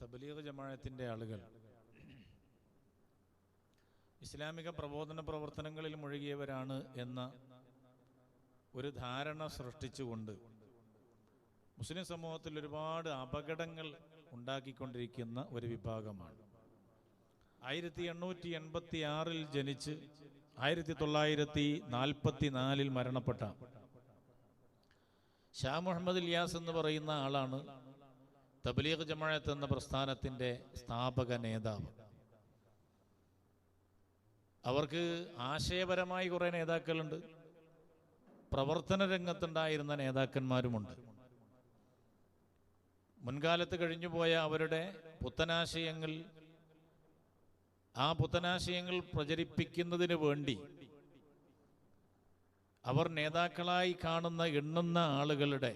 തബലീഗ് ജമാഅത്തിന്റെ ആളുകൾ. ഇസ്ലാമിക പ്രബോധന പ്രവർത്തനങ്ങളിൽ മുഴുകിയവരാണ് എന്ന ഒരു ധാരണ സൃഷ്ടിച്ചുകൊണ്ട് മുസ്ലിം സമൂഹത്തിൽ ഒരുപാട് അപകടങ്ങൾ ഉണ്ടാക്കിക്കൊണ്ടിരിക്കുന്ന ഒരു വിഭാഗമാണ്. ആയിരത്തി എണ്ണൂറ്റി എൺപത്തി ആറിൽ ജനിച്ച് ആയിരത്തി തൊള്ളായിരത്തി നാൽപ്പത്തി നാലിൽ മരണപ്പെട്ട ഷാ മുഹമ്മദ് ഇലിയാസ് എന്ന് പറയുന്ന ആളാണ് തബ്ലീഗ് ജമാഅത്ത് എന്ന പ്രസ്ഥാനത്തിന്റെ സ്ഥാപക നേതാവ്. അവർക്ക് ആശയപരമായി കുറെ നേതാക്കളുണ്ട്. പ്രവർത്തന രംഗത്തുണ്ടായിരുന്ന നേതാക്കന്മാരുമുണ്ട്. മുൻകാലത്ത് കഴിഞ്ഞുപോയ അവരുടെ പുത്തനാശയങ്ങൾ ആ പുത്തനാശയങ്ങൾ പ്രചരിപ്പിക്കുന്നതിന് വേണ്ടി അവർ നേതാക്കളായി കാണുന്ന എണ്ണുന്ന ആളുകളുടെ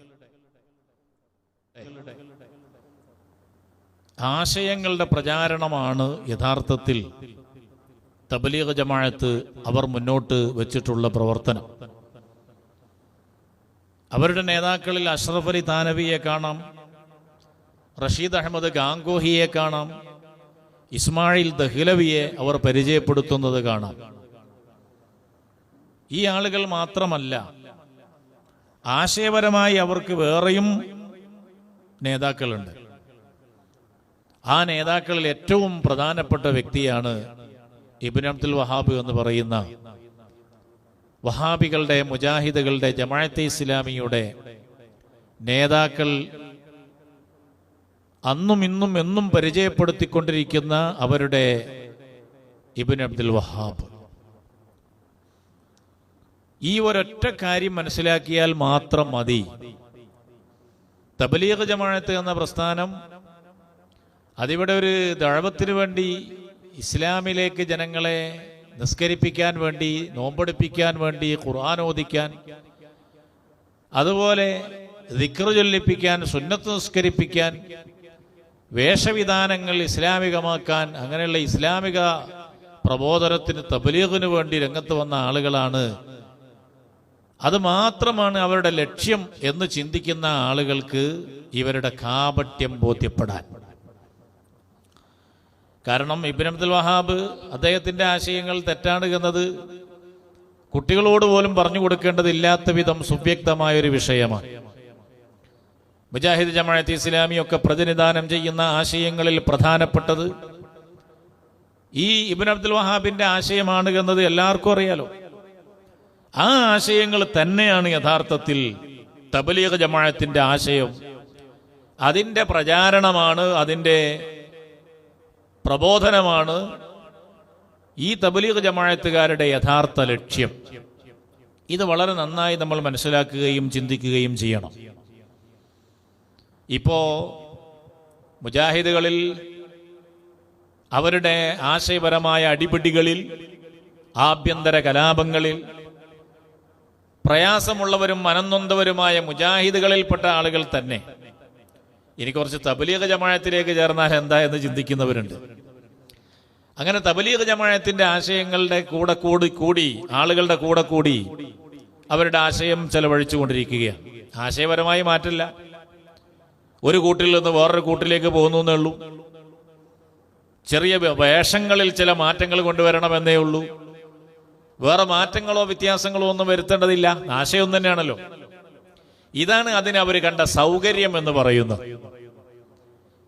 ആശയങ്ങളുടെ പ്രചാരണമാണ് യഥാർത്ഥത്തിൽ തബലീഗ് ജമാഅത്ത് അവർ മുന്നോട്ട് വെച്ചിട്ടുള്ള പ്രവർത്തനം. അവരുടെ നേതാക്കളിൽ അഷ്റഫ് അലി താനവിയെ കാണാം റഷീദ് അഹമ്മദ് ഗാംഗോഹിയെ കാണാം ഇസ്മായിൽ ദഹ്ലവിയെ അവർ പരിചയപ്പെടുത്തുന്നത് കാണാം. ഈ ആളുകൾ മാത്രമല്ല ആശയപരമായി അവർക്ക് വേറെയും നേതാക്കളുണ്ട്. ആ നേതാക്കളിൽ ഏറ്റവും പ്രധാനപ്പെട്ട വ്യക്തിയാണ് ഇബിൻ അബ്ദുൽ വഹാബ് എന്ന് പറയുന്ന വഹാബികളുടെ മുജാഹിദുകളുടെ ജമാഅത്തെ ഇസ്ലാമിയുടെ നേതാക്കൾ അന്നും ഇന്നും എന്നും പരിചയപ്പെടുത്തിക്കൊണ്ടിരിക്കുന്ന അവരുടെ ഇബിൻ അബ്ദുൽ വഹാബ്. ഈ ഒരൊറ്റ കാര്യം മനസ്സിലാക്കിയാൽ മാത്രം മതി. തബലീഗ് ജമാഅത്ത് എന്ന പ്രസ്ഥാനം അതിവിടെ ഒരു ദഴവത്തിന് വേണ്ടി ഇസ്ലാമിലേക്ക് ജനങ്ങളെ നിസ്കരിപ്പിക്കാൻ വേണ്ടി നോമ്പെടുപ്പിക്കാൻ വേണ്ടി ഖുർആൻ ഓദിക്കാൻ അതുപോലെ ദിക്റ് ചൊല്ലിപ്പിക്കാൻ സുന്നത്ത് നിസ്കരിപ്പിക്കാൻ വേഷവിധാനങ്ങൾ ഇസ്ലാമികമാക്കാൻ അങ്ങനെയുള്ള ഇസ്ലാമിക പ്രബോധനത്തിന് തബലീഗിന് വേണ്ടി രംഗത്ത് വന്ന ആളുകളാണ്. അത് മാത്രമാണ് അവരുടെ ലക്ഷ്യം എന്ന് ചിന്തിക്കുന്ന ആളുകൾക്ക് ഇവരുടെ കാപട്യം ബോധ്യപ്പെടാൻ. കാരണം ഇബിൻ അബ്ദുൽ വഹാബ് അദ്ദേഹത്തിന്റെ ആശയങ്ങൾ തെറ്റാണ് എന്നത് കുട്ടികളോട് പോലും പറഞ്ഞു കൊടുക്കേണ്ടതില്ലാത്ത വിധം സുവ്യക്തമായ ഒരു വിഷയമാണ്. മുജാഹിദ് ജമാഅത്ത് ഇസ്ലാമിയൊക്കെ പ്രതിനിധാനം ചെയ്യുന്ന ആശയങ്ങളിൽ പ്രധാനപ്പെട്ടത് ഈ ഇബിൻ അബ്ദുൽ വഹാബിന്റെ ആശയമാണ് എന്നത് എല്ലാവർക്കും അറിയാലോ. ആ ആശയങ്ങൾ തന്നെയാണ് യഥാർത്ഥത്തിൽ തബലീഗ് ജമാഅത്തിന്റെ ആശയം. അതിന്റെ പ്രചാരണമാണ് അതിന്റെ പ്രബോധനമാണ് ഈ തബലീഗ് ജമാഅത്തുകാരുടെ യഥാർത്ഥ ലക്ഷ്യം. ഇത് വളരെ നന്നായി നമ്മൾ മനസ്സിലാക്കുകയും ചിന്തിക്കുകയും ചെയ്യണം. ഇപ്പോ മുജാഹിദുകളിൽ അവരുടെ ആശയപരമായ അടിപിടികളിൽ ആഭ്യന്തര കലാപങ്ങളിൽ പ്രയാസമുള്ളവരും മനന്നൊന്തവരുമായ മുജാഹിദുകളിൽപ്പെട്ട ആളുകൾ തന്നെ ഇനി കുറച്ച് തബലീഗ ജമാഅത്തിലേക്ക് ചേർന്നാൽ എന്താ എന്ന് ചിന്തിക്കുന്നവരുണ്ട്. അങ്ങനെ തബലീഗ ജമാഅത്തിന്റെ ആശയങ്ങളുടെ കൂടെ കൂടി കൂടി ആളുകളുടെ കൂടെ കൂടി അവരുടെ ആശയം ചെലവഴിച്ചുകൊണ്ടിരിക്കുകയാണ്. ആശയപരമായി മാറ്റില്ല. ഒരു കൂട്ടിൽ നിന്ന് വേറൊരു കൂട്ടിലേക്ക് പോകുന്നു എന്നുള്ളൂ ചെറിയ വേഷങ്ങളിൽ ചില മാറ്റങ്ങൾ കൊണ്ടുവരണമെന്നേ ഉള്ളൂ. വേറെ മാറ്റങ്ങളോ വ്യത്യാസങ്ങളോ ഒന്നും വരുത്തേണ്ടതില്ല. ആശയം തന്നെയാണല്ലോ. ഇതാണ് അതിന് അവർ കണ്ട സൗകര്യം എന്ന് പറയുന്നത്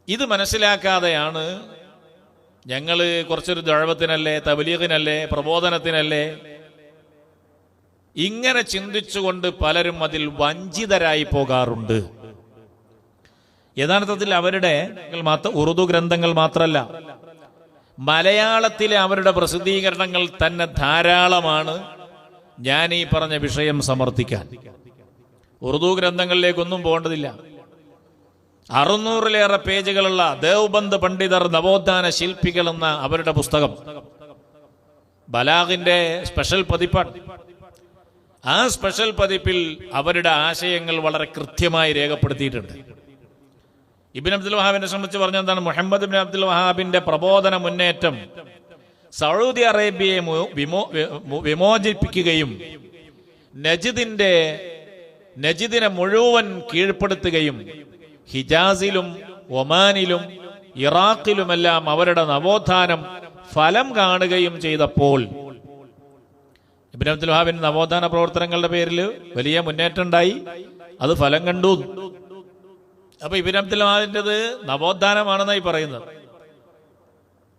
ഇത് മനസ്സിലാക്കാതെയാണ് ഞങ്ങൾ കുറച്ചൊരു ദഴവത്തിനല്ലേ തബലീഹിനല്ലേ പ്രബോധനത്തിനല്ലേ ഇങ്ങനെ ചിന്തിച്ചുകൊണ്ട് പലരും അതിൽ വഞ്ചിതരായി പോകാറുണ്ട്. യഥാർത്ഥത്തിൽ അവരുടെ ഉറുദു ഗ്രന്ഥങ്ങൾ മാത്രമല്ല മലയാളത്തിലെ അവരുടെ പ്രസിദ്ധീകരണങ്ങൾ തന്നെ ധാരാളമാണ്. ഞാൻ ഈ പറഞ്ഞ വിഷയം സമർത്ഥിക്കാൻ. ഉറുദു ഗ്രന്ഥങ്ങളിലേക്കൊന്നും പോകേണ്ടതില്ല. അറുന്നൂറിലേറെ പേജുകളുള്ള ദേവ്ബന്ധ പണ്ഡിതർ നവോത്ഥാന ശില്പികൾ എന്ന അവരുടെ പുസ്തകം. ബലാഗിന്റെ സ്പെഷ്യൽ പതിപ്പാണ്. ആ സ്പെഷ്യൽ പതിപ്പിൽ അവരുടെ ആശയങ്ങൾ വളരെ കൃത്യമായി രേഖപ്പെടുത്തിയിട്ടുണ്ട്. ഇബിൻ അബ്ദുൽ വഹാബിനെ സംബന്ധിച്ച് പറഞ്ഞ എന്താണ്? മുഹമ്മദ് ബിൻ അബ്ദുൽ വഹാബിന്റെ പ്രബോധന മുന്നേറ്റം സൗദി അറേബ്യയെ വിമോചിപ്പിക്കുകയും നജിദിന്റെ നജിദിനെ മുഴുവൻ കീഴ്പ്പെടുത്തുകയും ഹിജാസിലും ഒമാനിലും ഇറാഖിലുമെല്ലാം അവരുടെ നവോത്ഥാനം ഫലം കാണുകയും ചെയ്തപ്പോൾ ഇബ്രാഹിം അബ്ദുൽ വഹാബിന്റെ നവോത്ഥാന പ്രവർത്തനങ്ങളുടെ പേരിൽ വലിയ മുന്നേറ്റം ഉണ്ടായി. അത് ഫലം കണ്ടു. അപ്പൊ ഇബ്രാഹിം അബ്ദുൽ വഹാബിന്റെത് നവോത്ഥാനമാണെന്നായി പറയുന്നത്.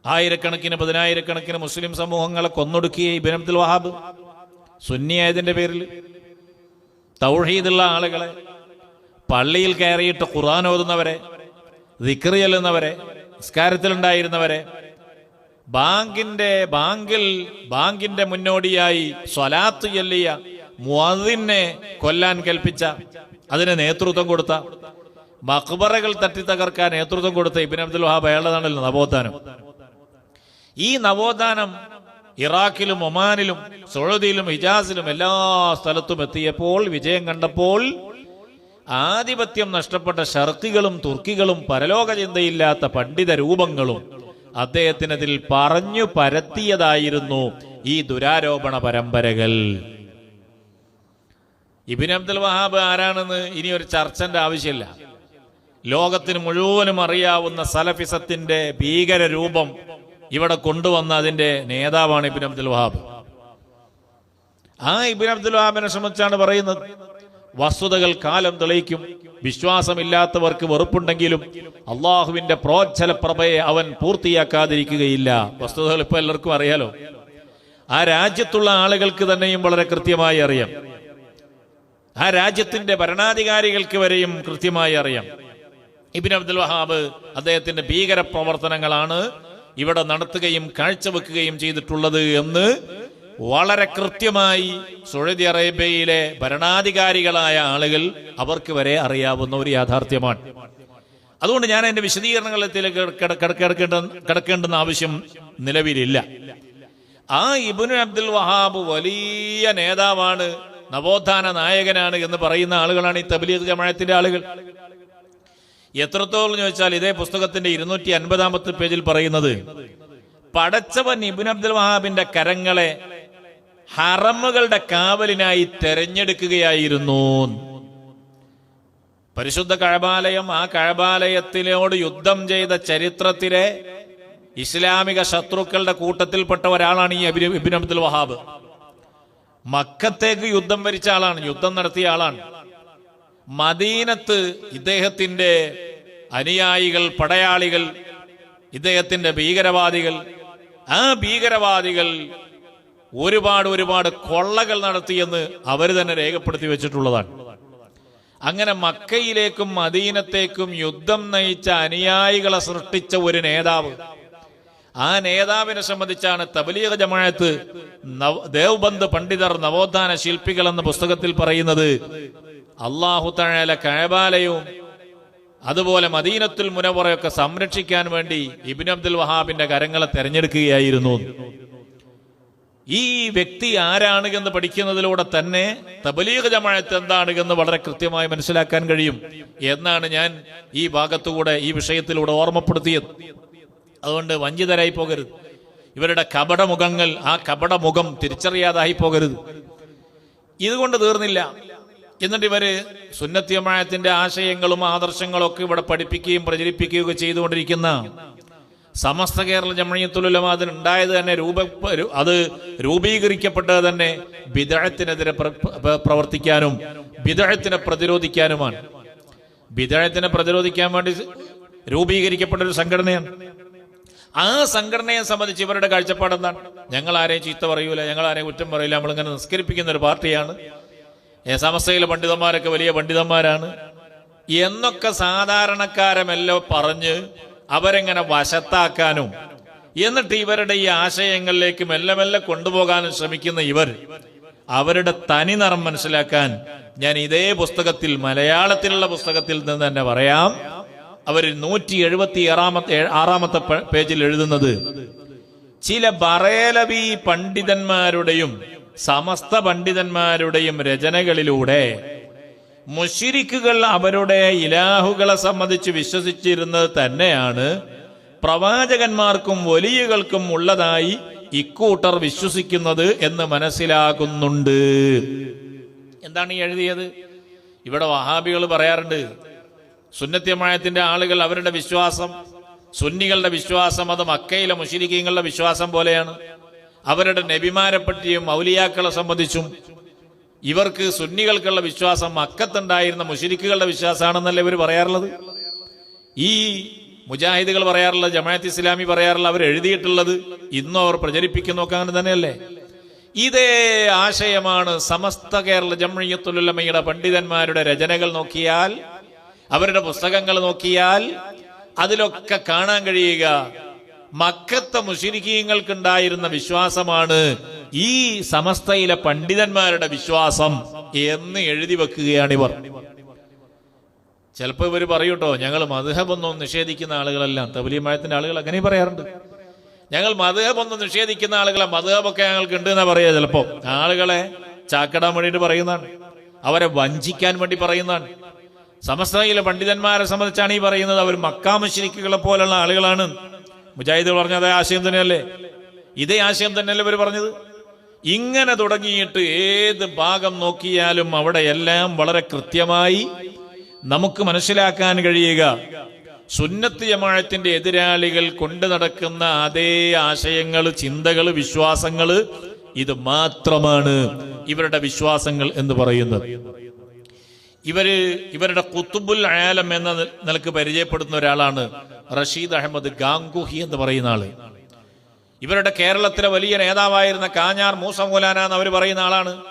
ആയിരക്കണക്കിന് പതിനായിരക്കണക്കിന് മുസ്ലിം സമൂഹങ്ങളെ കൊന്നൊടുക്കിയ ഇബ്രാഹിം അബ്ദുൽ വഹാബ് സുന്നിയായതിന്റെ പേരിൽ തൗഹീദുള്ള ആളുകളെ പള്ളിയിൽ കയറിയിട്ട് ഖുർആൻ ഓതുന്നവരെ ദിക്രി ചെല്ലുന്നവരെ നിസ്കാരത്തിലുണ്ടായിരുന്നവരെ ബാങ്കിന്റെ ബാങ്കിൽ ബാങ്കിന്റെ മുന്നോടിയായി സ്വലാത്ത് ചൊല്ലിയ മുഅദ്ദിനെ കൊല്ലാൻ കൽപ്പിച്ച അതിന് നേതൃത്വം കൊടുത്ത മക്ബറകൾ തട്ടി തകർക്കാൻ നേതൃത്വം കൊടുത്ത ഇബിൻ അബ്ദുൽ വഹാബ് അയാളതാണല്ലോ നവോത്ഥാനം. ഈ നവോത്ഥാനം ഇറാഖിലും ഒമാനിലും സൗദിയിലും ഹിജാസിലും എല്ലാ സ്ഥലത്തും എത്തിയപ്പോൾ വിജയം കണ്ടപ്പോൾ ആധിപത്യം നഷ്ടപ്പെട്ട ഷർക്കികളും തുർക്കികളും പരലോക ചിന്തയില്ലാത്ത പണ്ഡിത രൂപങ്ങളും അദ്ദേഹത്തിനതിൽ പറഞ്ഞു പരത്തിയതായിരുന്നു ഈ ദുരാരോപണ പരമ്പരകൾ. ഇബിൻ അബ്ദുൽ വഹാബ് ആരാണെന്ന് ഇനി ഒരു ചർച്ചന്റെ ആവശ്യമില്ല. ലോകത്തിന് മുഴുവനും അറിയാവുന്ന സലഫിസത്തിന്റെ ഭീകര രൂപം ഇവിടെ കൊണ്ടുവന്ന അതിന്റെ നേതാവാണ് ഇബിൻ അബ്ദുൽ വഹാബ്. ആ ഇബിൻ അബ്ദുൽ വഹാബിനെ സംബന്ധിച്ചാണ് പറയുന്നത്. വസ്തുതകൾ കാലം തെളിയിക്കും. വിശ്വാസമില്ലാത്തവർക്ക് വെറുപ്പുണ്ടെങ്കിലും അള്ളാഹുവിന്റെ പ്രോജ്ജല പ്രഭയെ അവൻ പൂർത്തിയാക്കാതിരിക്കുകയില്ല. വസ്തുതകൾ ഇപ്പൊ എല്ലാവർക്കും അറിയാലോ. ആ രാജ്യത്തുള്ള ആളുകൾക്ക് തന്നെയും വളരെ കൃത്യമായി അറിയാം. ആ രാജ്യത്തിന്റെ ഭരണാധികാരികൾക്ക് വരെയും കൃത്യമായി അറിയാം. ഇബിൻ അബ്ദുൽ വഹാബ് അദ്ദേഹത്തിന്റെ ഭീകര പ്രവർത്തനങ്ങളാണ് ഇവിടെ നടത്തുകയും കാഴ്ചവെക്കുകയും ചെയ്തിട്ടുള്ളത് എന്ന് വളരെ കൃത്യമായി സൗദി അറേബ്യയിലെ ഭരണാധികാരികളായ ആളുകൾ അവർക്ക് വരെ അറിയാവുന്ന ഒരു യാഥാർത്ഥ്യമാണ്. അതുകൊണ്ട് ഞാൻ എന്റെ വിശദീകരണങ്ങളിലേക്ക് കിട- കിട- കിടക്കേണ്ട ആവശ്യം നിലവിലില്ല. ആ ഇബുനു അബ്ദുൽ വഹാബ് വലിയ നേതാവാണ് നവോത്ഥാന നായകനാണ് എന്ന് പറയുന്ന ആളുകളാണ് ഈ തബ്ലീഗ് ജമാഅത്തിന്റെ ആളുകൾ. എത്രത്തോളം ചോദിച്ചാൽ ഇതേ പുസ്തകത്തിന്റെ ഇരുന്നൂറ്റി അൻപതാമത്തെ പേജിൽ പറയുന്നത് പടച്ചവൻ ഇബിൻ അബ്ദുൽ വഹാബിന്റെ കരങ്ങളെ ഹറമുകളുടെ കാവലിനായി തെരഞ്ഞെടുക്കുകയായിരുന്നു. പരിശുദ്ധ കഴബാലയം ആ കഴബാലയത്തിനോട് യുദ്ധം ചെയ്ത ചരിത്രത്തിലെ ഇസ്ലാമിക ശത്രുക്കളുടെ കൂട്ടത്തിൽപ്പെട്ട ഒരാളാണ് ഈ ഇബിൻ അബ്ദുൽ വഹാബ്. മക്കത്തേക്ക് യുദ്ധം വരിച്ച ആളാണ് യുദ്ധം നടത്തിയ ആളാണ്. മദീനത്ത് ഇദ്ദേഹത്തിന്റെ അനുയായികൾ പടയാളികൾ ഇദ്ദേഹത്തിന്റെ ഭീകരവാദികൾ. ആ ഭീകരവാദികൾ ഒരുപാട് ഒരുപാട് കൊള്ളകൾ നടത്തിയെന്ന് അവർ തന്നെ രേഖപ്പെടുത്തി വെച്ചിട്ടുള്ളതാണ്. അങ്ങനെ മക്കയിലേക്കും മദീനത്തേക്കും യുദ്ധം നയിച്ച അനുയായികളെ സൃഷ്ടിച്ച ഒരു നേതാവ്. ആ നേതാവിനെ സംബന്ധിച്ചാണ് തബലീഗ ജമാഅത്ത് ദേവബന്ദ് പണ്ഡിതർ നവോത്ഥാന ശില്പികൾ എന്ന പുസ്തകത്തിൽ പറയുന്നത് അള്ളാഹു തഴല കഴബാലയവും അതുപോലെ മദീനത്തുൽ മുനവറയൊക്കെ സംരക്ഷിക്കാൻ വേണ്ടി ഇബിൻ അബ്ദുൽ വഹാബിന്റെ കരങ്ങളെ തെരഞ്ഞെടുക്കുകയായിരുന്നു. ഈ വ്യക്തി ആരാണ് എന്ന് പഠിക്കുന്നതിലൂടെ തന്നെ തബലീഗ് ജമാഅത്ത് എന്താണ് എന്ന് വളരെ കൃത്യമായി മനസ്സിലാക്കാൻ കഴിയും. എന്നാണ് ഞാൻ ഈ ഭാഗത്തുകൂടെ ഈ വിഷയത്തിലൂടെ ഓർമ്മപ്പെടുത്തിയത്. അതുകൊണ്ട് വഞ്ചിതരായി പോകരുത്. ഇവരുടെ കപടമുഖങ്ങൾ ആ കപടമുഖം തിരിച്ചറിയാതായി പോകരുത്. ഇതുകൊണ്ട് തീർന്നില്ല. എന്നിട്ട് ഇവർ സുന്നത്യമായത്തിന്റെ ആശയങ്ങളും ആദർശങ്ങളും ഒക്കെ ഇവിടെ പഠിപ്പിക്കുകയും പ്രചരിപ്പിക്കുകയൊക്കെ ചെയ്തുകൊണ്ടിരിക്കുന്ന സമസ്ത കേരള ജമണിയത്തുലമ അതിനുണ്ടായത് തന്നെ രൂപ അത് രൂപീകരിക്കപ്പെട്ടത് തന്നെ പ്ര- പ്രവർത്തിക്കാനും ബിദഴത്തിനെ പ്രതിരോധിക്കാനുമാണ്. ബിദഴത്തിനെ പ്രതിരോധിക്കാൻ വേണ്ടി രൂപീകരിക്കപ്പെട്ട ഒരു സംഘടനയാണ്. ആ സംഘടനയെ സംബന്ധിച്ച് ഇവരുടെ കാഴ്ചപ്പാട് എന്താണ് ഞങ്ങൾ ആരെയും ചീത്ത പറയൂല ഞങ്ങൾ ആരെയും കുറ്റം പറയില്ല നമ്മളിങ്ങനെ നിസ്കരിപ്പിക്കുന്ന ഒരു പാർട്ടിയാണ്. സമസ്തയിലെ പണ്ഡിതന്മാരൊക്കെ വലിയ പണ്ഡിതന്മാരാണ്. എന്നൊക്കെ സാധാരണക്കാരമെല്ലോ പറഞ്ഞ് അവരെങ്ങനെ വശത്താക്കാനും എന്നിട്ട് ഇവരുടെ ഈ ആശയങ്ങളിലേക്ക് മെല്ലെ മെല്ലെ കൊണ്ടുപോകാനും ശ്രമിക്കുന്ന ഇവർ അവരുടെ തനി നിറം മനസ്സിലാക്കാൻ ഞാൻ ഇതേ പുസ്തകത്തിൽ മലയാളത്തിലുള്ള പുസ്തകത്തിൽ നിന്ന് തന്നെ പറയാം. അവർ നൂറ്റി എഴുപത്തി ആറാമത്തെ ആറാമത്തെ പേജിൽ എഴുതുന്നത് ചില ബറേലവി പണ്ഡിതന്മാരുടെയും സമസ്ത പണ്ഡിതന്മാരുടെയും രചനകളിലൂടെ മുഷിരിക്കുകൾ അവരുടെ ഇലാഹുകളെ സംബന്ധിച്ച് വിശ്വസിച്ചിരുന്നത് തന്നെയാണ്. പ്രവാചകന്മാർക്കും വലിയകൾക്കും ഉള്ളതായി ഇക്കൂട്ടർ വിശ്വസിക്കുന്നത് എന്ന് മനസ്സിലാകുന്നുണ്ട്. എന്താണ് ഈ എഴുതിയത്? ഇവിടെ വഹാബികൾ പറയാറുണ്ട് സുന്നത്യമായത്തിന്റെ ആളുകൾ അവരുടെ വിശ്വാസം സുന്നികളുടെ വിശ്വാസം അത് മക്കയിലെ മുഷിരിക്കീങ്ങളുടെ വിശ്വാസം പോലെയാണ്. അവരുടെ നബിമാരെ പറ്റിയും മൗലിയാക്കളെ സംബന്ധിച്ചും ഇവർക്ക് സുന്നികൾക്കുള്ള വിശ്വാസം അക്കത്തുണ്ടായിരുന്ന മുഷിരിക്കുകളുടെ വിശ്വാസമാണെന്നല്ലേ ഇവർ പറയാറുള്ളത്? ഈ മുജാഹിദുകൾ പറയാറുള്ള ജമാഅത്ത് ഇസ്ലാമി പറയാറുള്ള അവർ എഴുതിയിട്ടുള്ളത് ഇന്നും അവർ പ്രചരിപ്പിക്കുന്നൊക്കെ അങ്ങനെ തന്നെയല്ലേ? ഇതേ ആശയമാണ് സമസ്ത കേരള ജംഴിയത്തുലമയുടെ പണ്ഡിതന്മാരുടെ രചനകൾ നോക്കിയാൽ അവരുടെ പുസ്തകങ്ങൾ നോക്കിയാൽ അതിലൊക്കെ കാണാൻ കഴിയുക. മക്കത്തെ മുഷിരിക്കീങ്ങൾക്കുണ്ടായിരുന്ന വിശ്വാസമാണ് ഈ സമസ്തയിലെ പണ്ഡിതന്മാരുടെ വിശ്വാസം എന്ന് എഴുതി വെക്കുകയാണ് ഇവർ. ചിലപ്പോൾ ഇവർ പറയൂട്ടോ ഞങ്ങൾ മധുഹബൊന്നും നിഷേധിക്കുന്ന ആളുകളെല്ലാം തബലീമായത്തിന്റെ ആളുകൾ അങ്ങനെ പറയാറുണ്ട്. ഞങ്ങൾ മധുഹബൊന്നും നിഷേധിക്കുന്ന ആളുകളെ മധുഹബൊക്കെ ഞങ്ങൾക്ക് ഉണ്ട് എന്നാ പറയാ ചിലപ്പോ. ആളുകളെ ചാക്കടാൻ വേണ്ടിയിട്ട് പറയുന്നതാണ്. അവരെ വഞ്ചിക്കാൻ വേണ്ടി പറയുന്നതാണ്. സമസ്തയിലെ പണ്ഡിതന്മാരെ സംബന്ധിച്ചാണ് ഈ പറയുന്നത്. അവർ മക്കാമശിരിക്കുകളെ പോലുള്ള ആളുകളാണ്. മുജാഹിദ് പറഞ്ഞത് അതേ ആശയം തന്നെയല്ലേ? ഇതേ ആശയം തന്നെയല്ലേ ഇവർ പറഞ്ഞത്? ഇങ്ങനെ തുടങ്ങിയിട്ട് ഏത് ഭാഗം നോക്കിയാലും അവിടെ എല്ലാം വളരെ കൃത്യമായി നമുക്ക് മനസ്സിലാക്കാൻ കഴിയുക. സുന്നത്ത് ജമാഴത്തിന്റെ എതിരാളികൾ കൊണ്ടു നടക്കുന്ന അതേ ആശയങ്ങൾ ചിന്തകൾ വിശ്വാസങ്ങൾ ഇത് മാത്രമാണ് ഇവരുടെ വിശ്വാസങ്ങൾ എന്ന് പറയുന്നത്. ഇവർ ഇവരുടെ കുത്തുബുൽ ആലം എന്ന നിലയ്ക്ക് പരിചയപ്പെടുന്ന ഒരാളാണ് റഷീദ് അഹമ്മദ് ഗാംഗുഹി എന്ന് പറയുന്ന ആൾ. ഇവരുടെ കേരളത്തിലെ വലിയ നേതാവായിരുന്ന കാഞ്ഞാർ മൂസമൂലാന എന്ന് അവർ പറയുന്ന ആളാണ്.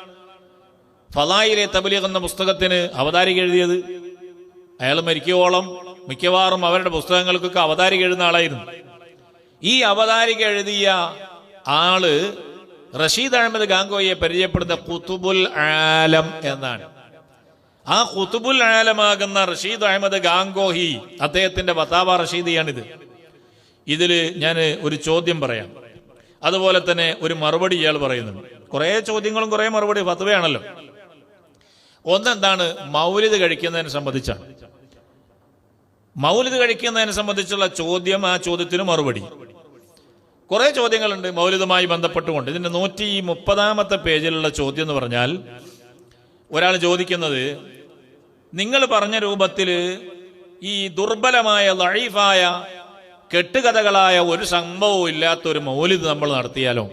ഫലായിലെ തബലീഗ് എന്ന പുസ്തകത്തിന് അവതാരിക എഴുതിയത്. അയാൾ മരിക്കുവോളം മിക്കവാറും അവരുടെ പുസ്തകങ്ങൾക്കൊക്കെ അവതാരിക എഴുതുന്ന ആളായിരുന്നു. ഈ അവതാരിക എഴുതിയ ആൾ റഷീദ് അഹമ്മദ് ഗാംഗോയെ പരിചയപ്പെടുന്ന കുത്തുബുൽ ആലം എന്നാണ്. ആ ഖുതുബുൽ ആലമാകുന്ന റഷീദ് അഹമ്മദ് ഗാംഗോഹി അദ്ദേഹത്തിന്റെ ബത്താബ റഷീദിയാണിത്. ഇതിൽ ഞാൻ ഒരു ചോദ്യം പറയാം. അതുപോലെ തന്നെ ഒരു മറുപടി ഇയാൾ പറയുന്നുണ്ട്. കുറെ ചോദ്യങ്ങളും കുറെ മറുപടി ഫത്വയാണല്ലോ. ഒന്നെന്താണ് മൗലിദ് കഴിക്കുന്നതിനെ സംബന്ധിച്ചാണ്. മൗലിദ് കഴിക്കുന്നതിനെ സംബന്ധിച്ചുള്ള ചോദ്യം ആ ചോദ്യത്തിന് മറുപടി. കുറെ ചോദ്യങ്ങളുണ്ട് മൗലിദുമായി ബന്ധപ്പെട്ടുകൊണ്ട്. ഇതിന്റെ നൂറ്റി മുപ്പതാമത്തെ പേജിലുള്ള ചോദ്യം എന്ന് പറഞ്ഞാൽ ഒരാൾ ചോദിക്കുന്നത് നിങ്ങൾ പറഞ്ഞ രൂപത്തിൽ ഈ ദുർബലമായ ലഴീഫായ കെട്ടുകഥകളായ ഒരു സംഭവവും ഇല്ലാത്തൊരു മൗലിദ് നമ്മൾ നടത്തിയാലോ?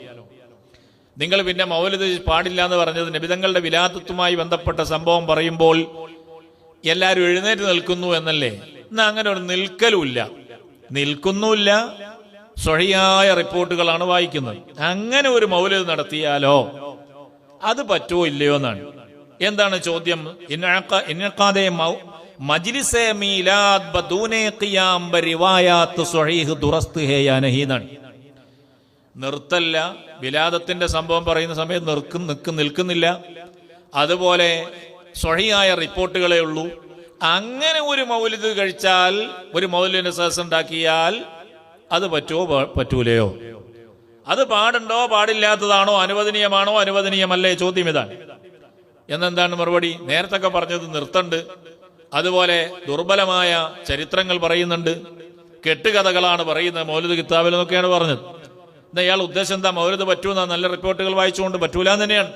നിങ്ങൾ പിന്നെ മൗലിദ് പാടില്ല എന്ന് പറഞ്ഞത് നബിതങ്ങളുടെ വിലാത്തത്തുമായി ബന്ധപ്പെട്ട സംഭവം പറയുമ്പോൾ എല്ലാവരും എഴുന്നേറ്റ് നിൽക്കുന്നു എന്നല്ലേ? എന്നാ അങ്ങനെ ഒരു നിൽക്കലുമില്ല. നിൽക്കുന്നുമില്ല. സ്വഹിയായ റിപ്പോർട്ടുകളാണ് വായിക്കുന്നത്. അങ്ങനെ ഒരു മൗലിദ് നടത്തിയാലോ? അത് പറ്റുമോ ഇല്ലയോ എന്നാണ്. എന്താണ് ചോദ്യം? നിർത്തല്ല. വിലാദത്തിന്റെ സംഭവം പറയുന്ന സമയത്ത് നിർക്കും നിൽക്കും നിൽക്കുന്നില്ല. അതുപോലെ സ്വഹിയായ റിപ്പോർട്ടുകളേ ഉള്ളൂ. അങ്ങനെ ഒരു മൗലിദ് കഴിച്ചാൽ ഒരു മൗലിന് സഹസ് ഉണ്ടാക്കിയാൽ അത് പറ്റുമോ പറ്റൂലയോ? അത് പാടുണ്ടോ? പാടില്ലാത്തതാണോ? അനുവദനീയമാണോ? അനുവദനീയമല്ലേ? ചോദ്യം ഇതാണ്. എന്നെന്താണ് മറുപടി? നേരത്തൊക്കെ പറഞ്ഞത് നിർത്തണ്ട്. അതുപോലെ ദുർബലമായ ചരിത്രങ്ങൾ പറയുന്നുണ്ട്. കെട്ടുകഥകളാണ് പറയുന്നത്. മൗലിദ് കിതാബിൽ എന്നൊക്കെയാണ് പറഞ്ഞത്. ഇയാൾ ഉദ്ദേശം എന്താ? മൗലിദ് പറ്റൂന്ന? നല്ല റിപ്പോർട്ടുകൾ വായിച്ചുകൊണ്ട് പറ്റൂല തന്നെയാണ്.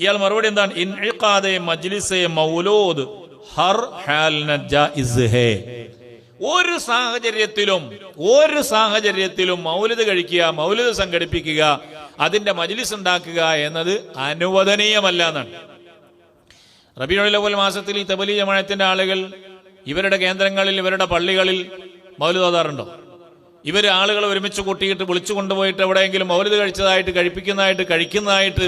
ഇയാൾ മറുപടി എന്താണ്? ഇൻഇഖാദെ മജ്ലിസെ മൗലൂദ് ഹർ ഹേ. ഒരു സാഹചര്യത്തിലും ഒരു സാഹചര്യത്തിലും മൗലിദ് കഴിക്കുക മൗലിദ് സംഘടിപ്പിക്കുക അതിന്റെ മജ്ലിസ് ഉണ്ടാക്കുക എന്നത് അനുവദനീയമല്ല എന്നാണ്. റബിയുൽ മാസത്തിൽ ഈ തബലി ജമാഅത്തിന്റെ ആളുകൾ ഇവരുടെ കേന്ദ്രങ്ങളിൽ ഇവരുടെ പള്ളികളിൽ മൗലിദ് ഓതാറുണ്ടോ? ഇവർ ആളുകൾ ഒരുമിച്ച് കൂട്ടിയിട്ട് വിളിച്ചു കൊണ്ടുപോയിട്ട് എവിടെയെങ്കിലും മൗലിദ് കഴിച്ചതായിട്ട് കഴിപ്പിക്കുന്നതായിട്ട് കഴിക്കുന്നതായിട്ട്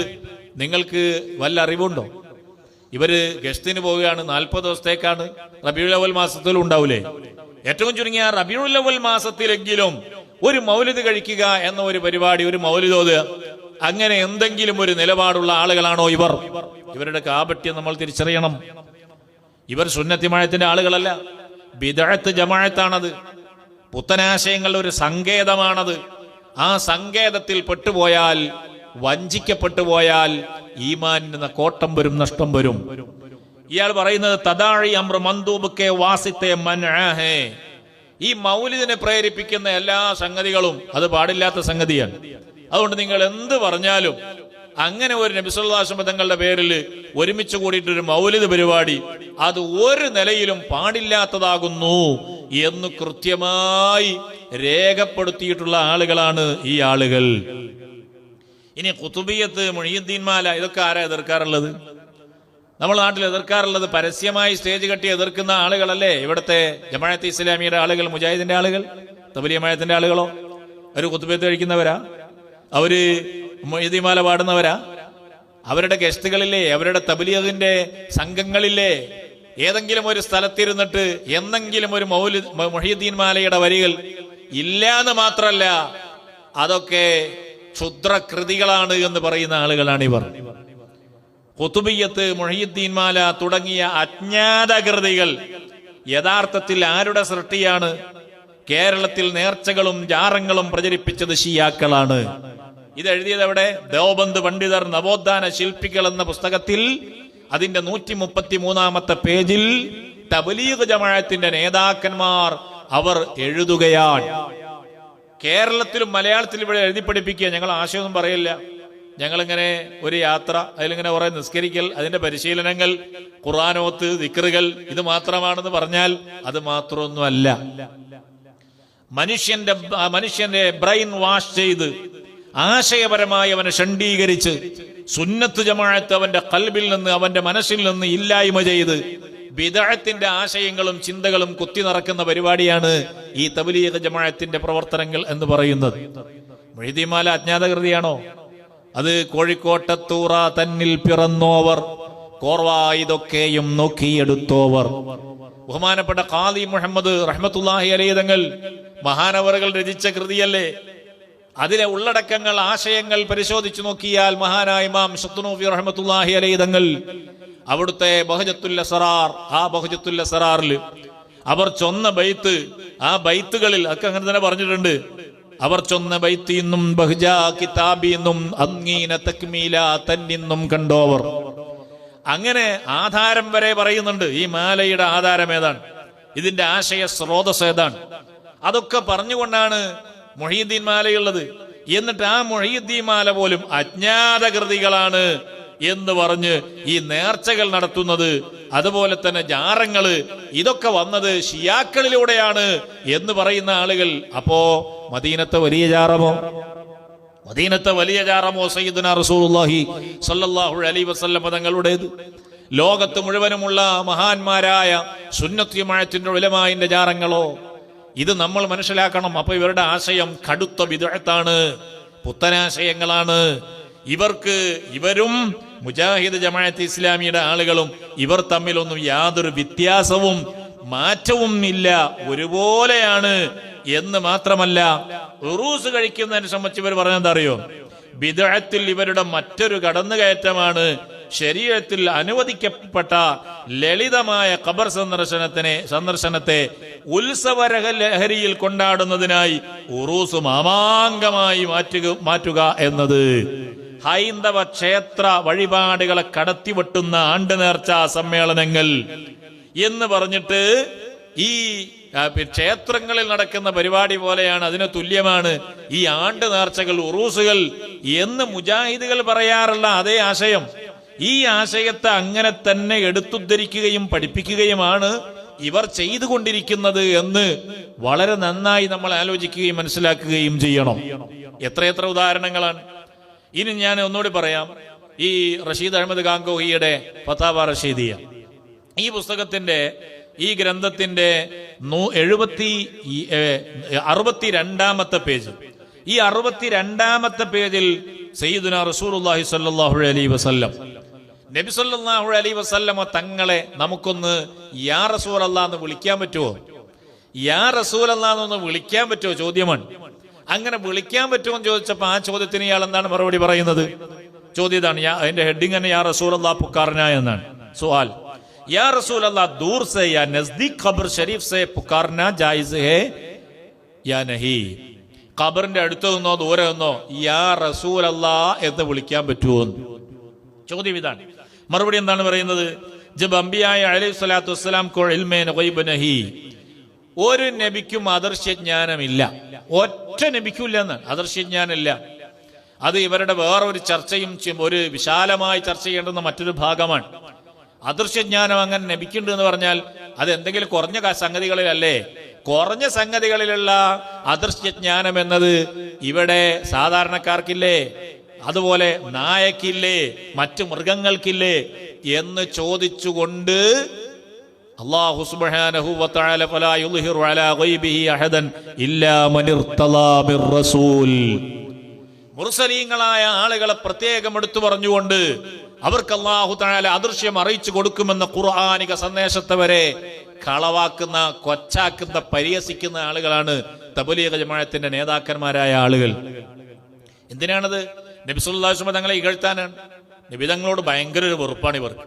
നിങ്ങൾക്ക് വല്ല അറിവുണ്ടോ? ഇവർ ഗസ്റ്റിന് പോവുകയാണ് നാൽപ്പത് ദിവസത്തേക്കാണ് റബിയുള്ളവൽ അവൽ മാസത്തിലും ഉണ്ടാവൂലേ? ഏറ്റവും ചുരുങ്ങിയ റബിയുള്ളവൽ മാസത്തിലെങ്കിലും ഒരു മൗലിദ് കഴിക്കുക എന്ന ഒരു പരിപാടി ഒരു മൗലിദോത് അങ്ങനെ എന്തെങ്കിലും ഒരു നിലപാടുള്ള ആളുകളാണോ ഇവർ? ഇവരുടെ കാപട്യം നമ്മൾ തിരിച്ചറിയണം. ഇവർ സുന്നത്തിമഴത്തിന്റെ ആളുകളല്ല. ബിദഴത്ത് ജമാഴത്താണത് പുത്തനാശയങ്ങളുടെ ഒരു സങ്കേതമാണത്. ആ സങ്കേതത്തിൽ പെട്ടുപോയാൽ വഞ്ചിക്കപ്പെട്ടു പോയാൽ ഈമാനിന് കോട്ടം വരും നഷ്ടം വരും. ഇയാൾ പറയുന്നത് തദാഴി അമ്ര മന്ദൂബുക്കെ വാസിത്തെ മനഹേ ഈ മൗലിദിനെ പ്രേരിപ്പിക്കുന്ന എല്ലാ സംഗതികളും അത് പാടില്ലാത്ത സംഗതിയാണ്. അതുകൊണ്ട് നിങ്ങൾ എന്ത് പറഞ്ഞാലും അങ്ങനെ ഒരു നബിസുല്ലാസ്മ തങ്ങളുടെ പേരിൽ ഒരുമിച്ച് കൂടിയിട്ടൊരു മൗലിത പരിപാടി അത് ഒരു നിലയിലും പാടില്ലാത്തതാകുന്നു എന്ന് കൃത്യമായി രേഖപ്പെടുത്തിയിട്ടുള്ള ആളുകളാണ് ഈ ആളുകൾ. ഇനി കുത്തുബിയത്ത് മൊഴിയുദ്ദീൻമാല ഇതൊക്കെ ആരാ എതിർക്കാറുള്ളത്? നമ്മൾ നാട്ടിൽ എതിർക്കാറുള്ളത് പരസ്യമായി സ്റ്റേജ് കെട്ടി എതിർക്കുന്ന ആളുകളല്ലേ? ഇവിടുത്തെ ജമാഅത്ത് ഇസ്ലാമിയുടെ ആളുകൾ മുജാഹിദിന്റെ ആളുകൾ തബലിയമായത്തിന്റെ ആളുകളോ? ഒരു കുത്തുബിയത്ത് കഴിക്കുന്നവരാ? അവർ മൊയ്തിമാല പാടുന്നവരാ? അവരുടെ ഗസ്റ്റുകളില്ലേ അവരുടെ തബലിയതിന്റെ സംഘങ്ങളില്ലേ ഏതെങ്കിലും ഒരു സ്ഥലത്തിരുന്നിട്ട് എന്നെങ്കിലും ഒരു മൗലി മൊഹീദ്ദീൻ മാലയുടെ വരികൾ ഇല്ലാന്ന് മാത്രല്ല അതൊക്കെ ക്ഷുദ്രകൃതികളാണ് എന്ന് പറയുന്ന ആളുകളാണ് ഇവർ കുത്തുബിയത്ത് മൊഹീദ്ദീൻ മാല തുടങ്ങിയ അജ്ഞാത കൃതികൾ യഥാർത്ഥത്തിൽ ആരുടെ സൃഷ്ടിയാണ്? കേരളത്തിൽ നേർച്ചകളും ജാറങ്ങളും പ്രചരിപ്പിച്ചത് ഷിയാക്കളാണ്. ഇത് എഴുതിയത് എവിടെ ദേവബന്ധ് പണ്ഡിതർ നവോത്ഥാന ശില്പികൾ എന്ന പുസ്തകത്തിൽ അതിന്റെ നൂറ്റി മുപ്പത്തി മൂന്നാമത്തെ പേജിൽ തബലീഗ് ജമാഅത്തിന്റെ നേതാക്കന്മാർ അവർ എഴുതുകയാണ്. കേരളത്തിലും മലയാളത്തിലും ഇവിടെ എഴുതി പഠിപ്പിക്കുക. ഞങ്ങൾ ആശയമൊന്നും പറയില്ല. ഞങ്ങളിങ്ങനെ ഒരു യാത്ര അതിലിങ്ങനെ കുറെ നിസ്കരിക്കൽ അതിന്റെ പരിശീലനങ്ങൾ ഖുറാനോത്ത് ദിക്റുകൾ ഇത് മാത്രമാണെന്ന് പറഞ്ഞാൽ അത് മാത്രമൊന്നുമല്ല. മനുഷ്യന്റെ മനുഷ്യന്റെ ബ്രെയിൻ വാഷ് ചെയ്ത് ആശയപരമായി അവനെ ഷണ്ഡീകരിച്ച് സുന്നത്ത് ജമാഴത്ത് അവന്റെ കൽബിൽ നിന്ന് അവന്റെ മനസ്സിൽ നിന്ന് ഇല്ലായ്മ ചെയ്ത് വിദഴത്തിന്റെ ആശയങ്ങളും ചിന്തകളും കുത്തി നിറക്കുന്ന പരിപാടിയാണ് ഈ തബലീഗ് ജമാഴത്തിന്റെ പ്രവർത്തനങ്ങൾ എന്ന് പറയുന്നത്. മൊഴിതിമാല അജ്ഞാതകൃതിയാണോ അത് കോഴിക്കോട്ടത്തൂറ തന്നിൽ പിറന്നോവർ കോർവ ഇതൊക്കെയും നോക്കിയെടുത്തോവർ. ബഹുമാനപ്പെട്ട ഖാദി മുഹമ്മദ് റഹ്മത്തുല്ലാഹി അലൈതങ്ങൾ മഹാനവറുകൾ രചിച്ച കൃതിയല്ലേ? അതിലെ ഉള്ളടക്കങ്ങൾ ആശയങ്ങൾ പരിശോധിച്ചു നോക്കിയാൽ മഹാനായ ഇമാം ഷത്തുനൂഫി റഹ്മത്തുല്ലാഹി അലൈതങ്ങൾ അവിടുത്തെ ബഹജത്തുല്ല സറാർ ആ ബഹജത്തുല്ല സറാറിൽ അവർ ചൊന്ന ബൈത്ത് ആ ബൈത്തുകളിൽ ഒക്കെ അങ്ങനെ തന്നെ പറഞ്ഞിട്ടുണ്ട്. അവർ ചൊന്ന ബൈത്തിന്നും ബഹ്ജ കിതാബിന്നും അങ്ങീന തക്മീല തന്നിന്നും കണ്ടോവർ. അങ്ങനെ ആധാരം വരെ പറയുന്നുണ്ട്. ഈ മാലയുടെ ആധാരം ഏതാണ്? ഇതിന്റെ ആശയ സ്രോതസ് ഏതാണ്? അതൊക്കെ പറഞ്ഞുകൊണ്ടാണ് മൊഹീദ്ദീൻ മാലയുള്ളത് എന്നിട്ട് ആ മൊഹീദ്ദീൻ മാല പോലും അജ്ഞാത കൃതികളാണ് എന്ന് പറഞ്ഞ് ഈ നേർച്ചകൾ നടത്തുന്നത്. അതുപോലെ തന്നെ ജാറങ്ങൾ ഇതൊക്കെ വന്നത് ഷിയാക്കളിലൂടെയാണ് എന്ന് പറയുന്ന ആളുകൾ. അപ്പോ മദീനത്തെ വലിയ ജാറമോ? മദീനത്തെ വലിയ ജാറമോ സയ്യിദുന റസൂലുള്ളാഹി സല്ലല്ലാഹു അലൈഹി വസല്ലം തങ്ങളുടേത്? ലോകത്ത് മുഴുവനുമുള്ള മഹാന്മാരായ സുന്നത്തിയമാഴത്തിന്റെ ഉലമായിന്റെ ജാറങ്ങളോ? ഇത് നമ്മൾ മനസ്സിലാക്കണം. അപ്പൊ ഇവരുടെ ആശയം കടുത്ത വിദഗ്ധാണ് പുത്തനാശയങ്ങളാണ്. ഇവർക്ക് ഇവരും മുജാഹിദ് ജമാഅത്ത് ഇസ്ലാമിയുടെ ആളുകളും ഇവർ തമ്മിലൊന്നും യാതൊരു വ്യത്യാസവും മാറ്റവും ഇല്ല. ഒരുപോലെയാണ് എന്ന് മാത്രമല്ല ഉറൂസ് കഴിക്കുന്നതിനെ സംബന്ധിച്ച് ഇവർ പറഞ്ഞെന്താ അറിയോ? ബിദഴത്തിൽ ഇവരുടെ മറ്റൊരു കടന്നുകയറ്റമാണ് ശരീരത്തിൽ അനുവദിക്കപ്പെട്ട ലളിതമായ ഖബർ സന്ദർശനത്തിനെ സന്ദർശനത്തെ ഉത്സവരഹ ലഹരിയിൽ കൊണ്ടാടുന്നതിനായി ഉറൂസ് മാമാങ്കമായി മാറ്റുക മാറ്റുക എന്നത്. ഹൈന്ദവ ക്ഷേത്ര വഴിപാടുകളെ കടത്തിവെട്ടുന്ന ആണ്ട് നേർച്ച സമ്മേളനങ്ങൾ എന്ന് പറഞ്ഞിട്ട് ഈ ക്ഷേത്രങ്ങളിൽ നടക്കുന്ന പരിപാടി പോലെയാണ്. അതിന് തുല്യമാണ് ഈ ആണ്ട് നേർച്ചകൾ ഉറൂസുകൾ എന്ന് മുജാഹിദുകൾ പറയാറുള്ള അതേ ആശയം. ഈ ആശയത്തെ അങ്ങനെ തന്നെ എടുത്തുദ്ധരിക്കുകയും പഠിപ്പിക്കുകയുമാണ് ഇവർ ചെയ്തുകൊണ്ടിരിക്കുന്നത് എന്ന് വളരെ നന്നായി നമ്മൾ ആലോചിക്കുകയും മനസ്സിലാക്കുകയും ചെയ്യണം. എത്രയെത്ര ഉദാഹരണങ്ങളാണ്. ഇനി ഞാൻ ഒന്നുകൂടി പറയാം. ഈ റഷീദ് അഹമ്മദ് ഗാംഗോഹിയുടെ ഫത്താവ റഷീദിയ. ഈ പുസ്തകത്തിന്റെ ഈ ഗ്രന്ഥത്തിന്റെ എഴുപത്തി അറുപത്തി രണ്ടാമത്തെ പേജ്. ഈ അറുപത്തി രണ്ടാമത്തെ പേജിൽ സയ്യിദുന റസൂലുള്ളാഹി സ്വല്ലല്ലാഹു അലൈഹി വസല്ലം നബി സല്ലല്ലാഹു അലൈഹി വസല്ലമ തങ്ങളെ നമുക്കൊന്ന് യാ റസൂൽ അല്ലാന്ന് വിളിക്കാൻ പറ്റുമോ യാ റസൂൽ അല്ലാന്നൊന്ന് വിളിക്കാൻ പറ്റുമോ ചോദ്യമാണ്. അങ്ങനെ വിളിക്കാൻ പറ്റുമോ എന്ന് ചോദിച്ചപ്പോ ആ ചോദ്യത്തിന് ഇയാൾ എന്താണ് മറുപടി പറയുന്നത്? ചോദ്യം ഇതാണ് അതിന്റെ ഹെഡിങ് തന്നെ യാ റസൂൽ അല്ലാ പുക്കാറിന എന്നാണ്. സുഹാൽ യാ റസൂൽ അല്ലാ ദൂർ സെ യാ നസ്ദീഖ് ഖബർ ഷരീഫ് സെ പുക്കാറിന ജായിസ് ഹേ യാ നഹി. ഖബറിന്റെ അടുത്ത് നിന്നോ ദൂരെ നിന്നോ യാ റസൂൽ അല്ലാ എന്ന് വിളിക്കാൻ പറ്റുമോ ചോദ്യം ഇതാണ്. മറുപടി എന്താണ് പറയുന്നത്? ജബ് അംബിയായ അലൈഹി സ്വലാത്തു വസ്സലാം നഹി. ഒരു നബിക്കും അദർശ്യജ്ഞാനമില്ല ഒറ്റ നബിക്കുമില്ല എന്നാണ് എന്ന്. അദർശ്യജ്ഞാനമില്ല അത് ഇവരുടെ വേറൊരു ചർച്ചയും ഒരു വിശാലമായി ചർച്ച ചെയ്യേണ്ടുന്ന മറ്റൊരു ഭാഗമാണ്. അദൃശ്യജ്ഞാനം അങ്ങനെ ലഭിക്കുന്നുണ്ട് എന്ന് പറഞ്ഞാൽ അത് എന്തെങ്കിലും കുറഞ്ഞ സംഗതികളിലല്ലേ? കുറഞ്ഞ സംഗതികളിലുള്ള അദൃശ്യജ്ഞാനം എന്നത് ഇവിടെ സാധാരണക്കാർക്കില്ലേ? അതുപോലെ നായക്കില്ലേ മറ്റു മൃഗങ്ങൾക്കില്ലേ എന്ന് ചോദിച്ചുകൊണ്ട് സുബ്ഹാനഹു ഫലാ അലാ ഗൈബിഹി അഹദൻ ഇല്ലാ റസൂൽ മുർസലീങ്ങളായ ആളുകളെ പ്രത്യേകം എടുത്തു പറഞ്ഞുകൊണ്ട് അവർക്ക് അള്ളാഹു തആല അദൃശ്യം അറിയിച്ചു കൊടുക്കുമെന്ന ഖുർആാനിക സന്ദേശത്തെ വരെ കളവാക്കുന്ന കൊച്ചാക്കുന്ന പരിഹസിക്കുന്ന ആളുകളാണ് തബലീഗ ജമാഅത്തിന്റെ നേതാക്കന്മാരായ ആളുകൾ. എന്തിനാണത്? നബിസുല്ലാസ്മ തങ്ങളെ ഇകഴ്ത്താനാണ്. നിബിതങ്ങളോട് ഭയങ്കര ഒരു വെറുപ്പാണ് ഇവർക്ക്.